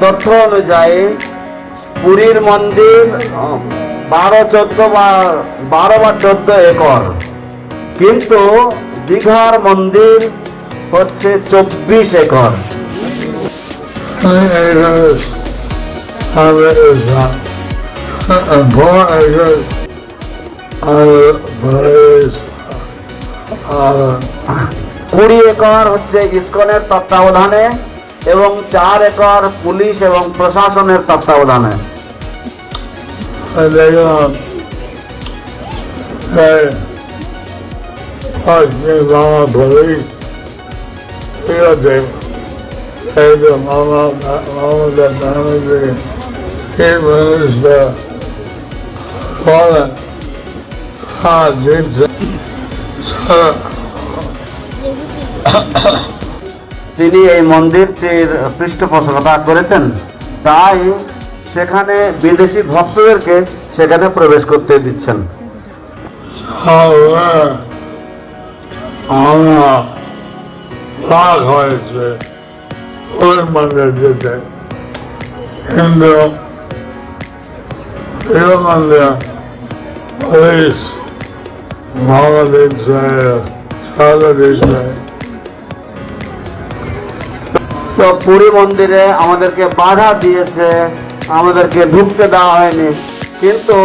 তথ্য অনুযায়ী পুরীর মন্দির বারো চোদ্দ বা বারো বা চোদ্দ একর কিন্তু দীঘার মন্দির হচ্ছে চব্বিশ একর uh, uh, কুড়ি একর হচ্ছে ইস্কনের তত্ত্বাবধানে এবং চার একর পুলিশ এবং প্রশাসনের তত্ত্বাবধানে তিনি এই মন্দিরটির পৃষ্ঠপোষকতা করেছেন, তাই সেখানে বিদেশি ভক্তদেরকে সেখানে প্রবেশ করতে দিচ্ছেন। হয়েছে, ওই মন্দির যেতে কিন্তু তো পুরী মন্দিরে আমাদেরকে বাধা দিয়েছে, আমাদেরকে ঢুকতে দেওয়া হয়নি। কিন্তু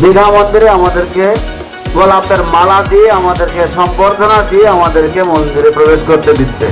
দীঘা মন্দিরে আমাদেরকে গোলাপের মালা দিয়ে, আমাদেরকে সম্বর্ধনা দিয়ে আমাদেরকে মন্দিরে প্রবেশ করতে দিচ্ছে।